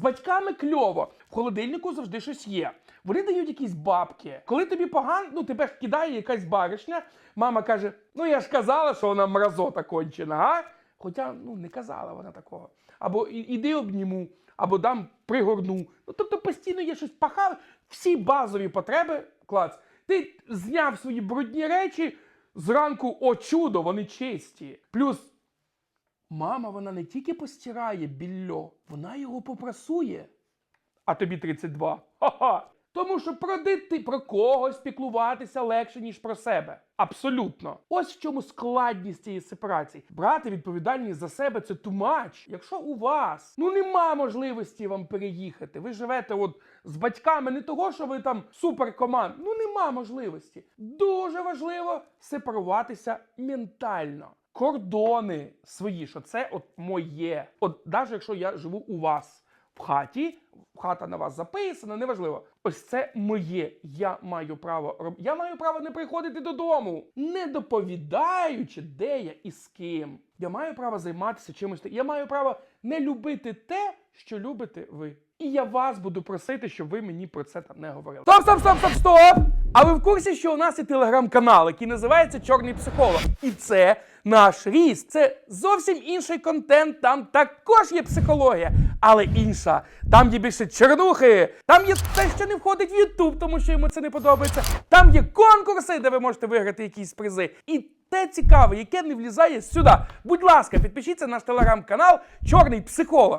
З батьками кльово. В холодильнику завжди щось є. Вони дають якісь бабки. Коли тобі погано, ну тебе ж кидає якась баришня, мама каже: Ну я ж казала, що вона мразота кончена, а? Хоча ну не казала вона такого. Або іди обніму, або дам пригорну. Ну тобто постійно є щось пахав. Всі базові потреби, клац. Ти зняв свої брудні речі, зранку, о чудо, вони чисті. Плюс мама вона не тільки постирає більо, вона його попрасує. А тобі 32. Ха-ха. Тому що про дити, про когось піклуватися легше, ніж про себе. Абсолютно. Ось в чому складність цієї сепарації. Брати відповідальність за себе це much. Якщо у вас ну нема можливості вам переїхати, ви живете от з батьками не того, що ви там суперкоманд. Ну нема можливості. Дуже важливо сепаруватися ментально. Кордони свої, що це от моє. От навіть якщо я живу у вас в хаті, хата на вас записана, неважливо. Ось це моє. Я маю право роб... Я маю право не приходити додому, не доповідаючи, де я і з ким. Я маю право займатися чимось. Я маю право не любити те, що любите ви. І я вас буду просити, щоб ви мені про це там не говорили. Стоп, стоп, стоп, стоп, стоп! А ви в курсі, що у нас є телеграм-канал, який називається Чорний психолог? І це наш ріст. Це зовсім інший контент. Там також є психологія, але інша. Там є більше чернухи. Там є те, що не входить в Ютуб, тому що йому це не подобається. Там є конкурси, де ви можете виграти якісь призи. І те цікаве, яке не влізає сюди. Будь ласка, підпишіться на наш телеграм-канал Чорний психолог.